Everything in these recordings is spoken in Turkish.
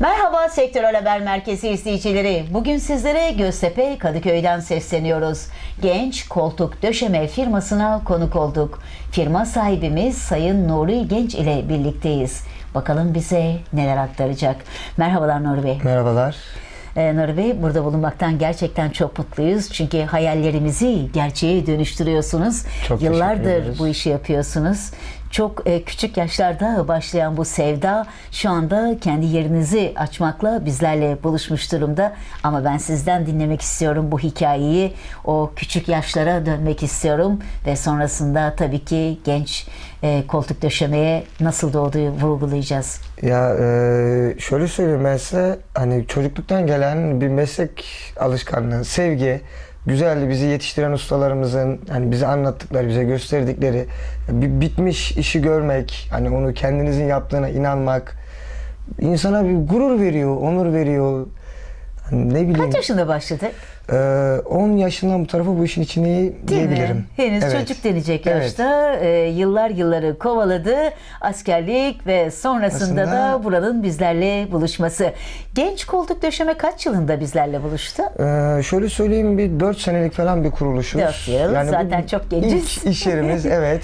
Merhaba Sektörel Haber Merkezi izleyicileri. Bugün sizlere Göztepe Kadıköy'den sesleniyoruz. Genç koltuk döşeme firmasına konuk olduk. Firma sahibimiz Sayın Nuri Genç ile birlikteyiz. Bakalım bize neler aktaracak. Merhabalar Nuri Bey. Merhabalar. Ee, Nuri Bey burada bulunmaktan gerçekten çok mutluyuz. Çünkü hayallerimizi gerçeğe dönüştürüyorsunuz. Çok Yıllardır bu işi yapıyorsunuz. Çok e, küçük yaşlarda başlayan bu sevda şu anda kendi yerinizi açmakla bizlerle buluşmuş durumda. Ama ben sizden dinlemek istiyorum bu hikayeyi. O küçük yaşlara dönmek istiyorum ve sonrasında tabii ki genç e, koltuk döşemeye nasıl doğduğu vurgulayacağız. Ya e, şöyle söyleyeyim ben size hani çocukluktan gelen bir meslek alışkanlığı, sevgi, güzeldi bizi yetiştiren ustalarımızın hani bize anlattıkları, bize gösterdikleri bir bitmiş işi görmek, hani onu kendinizin yaptığına inanmak insana bir gurur veriyor, onur veriyor. Ne bileyim. Kaç yaşında başladı? e, 10 yaşından bu tarafa bu işin içinde Değil diyebilirim. mi? Henüz Evet. çocuk denecek Evet. yaşta e, yıllar yılları kovaladı askerlik ve sonrasında Aslında- da buranın bizlerle buluşması. Genç koltuk döşeme kaç yılında bizlerle buluştu? Ee, şöyle söyleyeyim bir 4 senelik falan bir kuruluşuz. Dört yıl, bu zaten çok genciz. İlk iş yerimiz evet.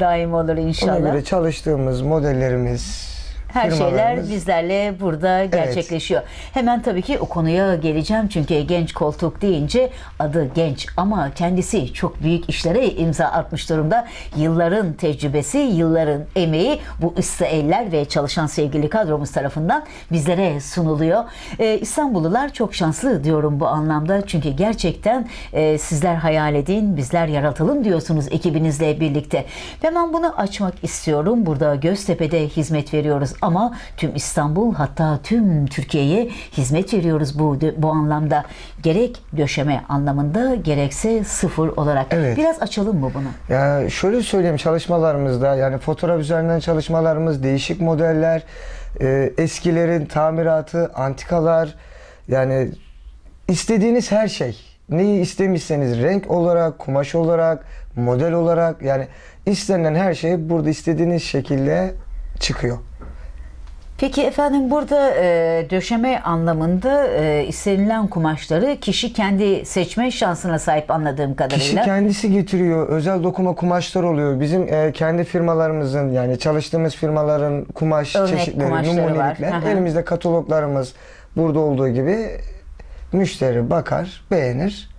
Daim olur Ona inşallah. göre çalıştığımız modellerimiz, Her şeyler bizlerle burada gerçekleşiyor. Hemen tabii ki o konuya geleceğim çünkü genç koltuk deyince adı genç ama kendisi çok büyük işlere imza atmış durumda. Yılların tecrübesi, yılların emeği bu usta eller ve çalışan sevgili kadromuz tarafından bizlere sunuluyor. Ee, İstanbullular çok şanslı diyorum bu anlamda çünkü gerçekten e, sizler hayal edin, bizler yaratalım diyorsunuz ekibinizle birlikte. Hemen bunu açmak istiyorum. Burada Göztepe'de hizmet veriyoruz ama tüm İstanbul hatta tüm Türkiye'ye hizmet veriyoruz bu bu anlamda. Gerek döşeme anlamında gerekse sıfır olarak. Evet. Biraz açalım mı bunu? Ya şöyle söyleyeyim çalışmalarımızda yani fotoğraf üzerinden çalışmalarımız, değişik modeller, e, eskilerin tamiratı, antikalar yani istediğiniz her şey. Neyi istemişseniz renk olarak, kumaş olarak, model olarak yani istenilen her şey burada istediğiniz şekilde çıkıyor. Peki efendim burada e, döşeme anlamında e, istenilen kumaşları kişi kendi seçme şansına sahip anladığım kadarıyla. Kişi kendisi getiriyor. Özel dokuma kumaşlar oluyor. Bizim e, kendi firmalarımızın yani çalıştığımız firmaların kumaş Örnek çeşitleri, kumaşları var. numunelikler. Elimizde kataloglarımız burada olduğu gibi müşteri bakar, beğenir.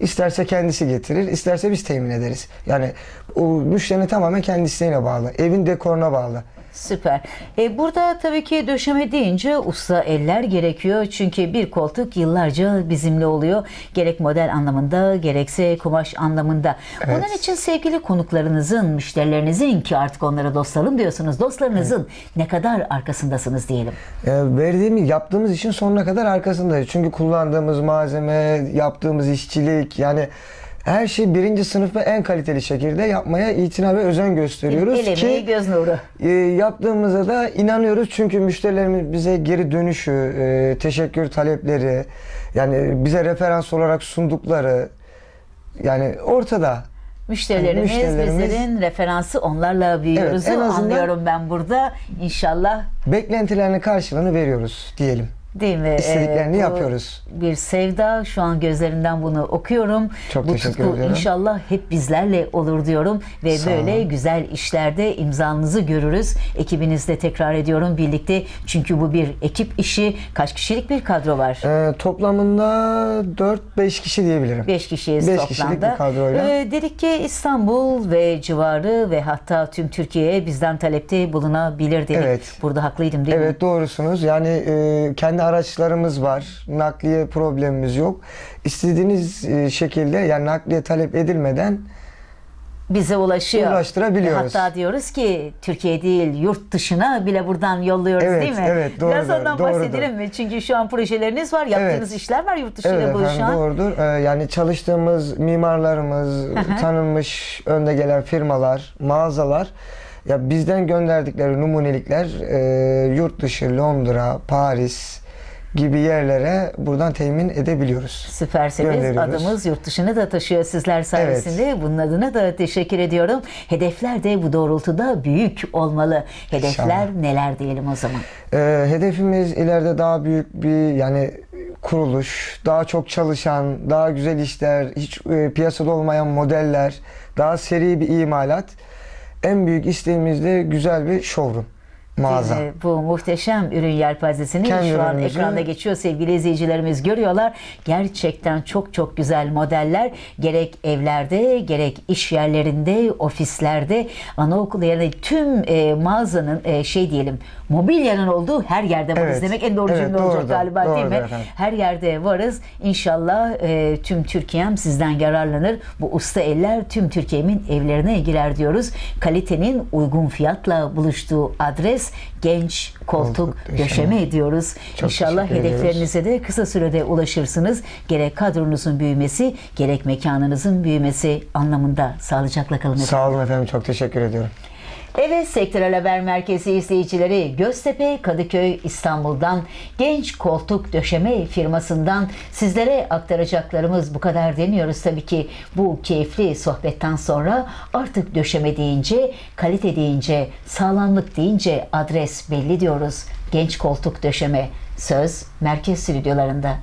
İsterse kendisi getirir, isterse biz temin ederiz. Yani o müşterinin tamamen kendi isteğine bağlı. Evin dekoruna bağlı. Süper. E, burada tabii ki döşeme deyince usta eller gerekiyor. Çünkü bir koltuk yıllarca bizimle oluyor. Gerek model anlamında gerekse kumaş anlamında. Evet. Bunun için sevgili konuklarınızın, müşterilerinizin ki artık onlara dostlarım diyorsunuz. Dostlarınızın ne kadar arkasındasınız diyelim. E, verdiğimiz, yaptığımız işin sonuna kadar arkasındayız. Çünkü kullandığımız malzeme, yaptığımız işçilik yani her şey birinci sınıf ve en kaliteli şekilde yapmaya itina ve özen gösteriyoruz El ki göz nuru. e, yaptığımıza da inanıyoruz çünkü müşterilerimiz bize geri dönüşü, e, teşekkür talepleri, yani bize referans olarak sundukları yani ortada. Müşterilerimiz, Müşterilerimiz- bizlerin referansı onlarla büyüyoruz. Evet, Anlıyorum ben burada. İnşallah Beklentilerinin karşılığını veriyoruz diyelim. Değil mi? İstediklerini Ee, yapıyoruz. Bir sevda. Şu an gözlerinden bunu okuyorum. Çok bu teşekkür tutku ediyorum. inşallah hep bizlerle olur diyorum. Ve Sağ böyle olun. güzel işlerde imzanızı görürüz. Ekibinizle tekrar ediyorum birlikte. Çünkü bu bir ekip işi. Kaç kişilik bir kadro var? E, toplamında 4-5 kişi diyebilirim. 5 kişiyiz Beş toplamda. kişilik bir kadroyla. Ee, dedik ki İstanbul ve civarı ve hatta tüm Türkiye'ye bizden talepte bulunabilir dedik. Evet. Burada haklıydım değil mi? Evet doğrusunuz. Yani e, kendi araçlarımız var. Nakliye problemimiz yok. İstediğiniz e, şekilde yani nakliye talep edilmeden bize ulaşıyor. Ulaştırabiliyoruz. Hatta diyoruz ki Türkiye değil yurt dışına bile buradan yolluyoruz Evet, değil mi? evet, Biraz doğrudur, ondan doğrudur. bahsedelim mi? Çünkü şu an projeleriniz var, yaptığınız Evet. işler var yurt dışıyla evet buluşan. doğrudur. E, yani çalıştığımız mimarlarımız, tanınmış önde gelen firmalar, mağazalar ya bizden gönderdikleri numunelikler e, yurt dışı Londra, Paris, gibi yerlere buradan temin edebiliyoruz. Süpersiniz. Adımız yurt dışına da taşıyor sizler sayesinde. Bunun adına da teşekkür ediyorum. Hedefler de bu doğrultuda büyük olmalı. Hedefler İnşallah. neler diyelim o zaman? Ee, hedefimiz ileride daha büyük bir yani kuruluş, daha çok çalışan, daha güzel işler, hiç e, piyasada olmayan modeller, daha seri bir imalat. En büyük isteğimiz de güzel bir showroom, mağaza. Ee, bu muhteşem ürün yelpazesini Kendi şu an ekranda geçiyor sevgili izleyicilerimiz görüyorlar. Gerçekten çok çok güzel modeller gerek evlerde gerek iş yerlerinde ofislerde anaokulu yerine tüm e, mağazanın e, şey diyelim mobilyanın olduğu her yerde varız Evet. demek en doğru Evet, cümle olacak galiba değil doğrudur mi? efendim. Her yerde varız. İnşallah e, tüm Türkiye'm sizden yararlanır. Bu usta eller tüm Türkiye'min evlerine girer diyoruz. Kalitenin uygun fiyatla buluştuğu adres Genç Koltuk Koltuk Döşeme ediyoruz. Çok İnşallah ediyoruz. hedeflerinize de kısa sürede ulaşırsınız. Gerek kadronuzun büyümesi, gerek mekanınızın büyümesi anlamında sağlıcakla kalın efendim. Sağ olun efendim, çok teşekkür ediyorum. Evet Sektörel Haber Merkezi izleyicileri Göztepe Kadıköy İstanbul'dan Genç Koltuk Döşeme firmasından sizlere aktaracaklarımız bu kadar demiyoruz tabii ki bu keyifli sohbetten sonra artık döşeme deyince, kalite deyince, sağlamlık deyince adres belli diyoruz. Genç Koltuk Döşeme söz merkez stüdyolarında.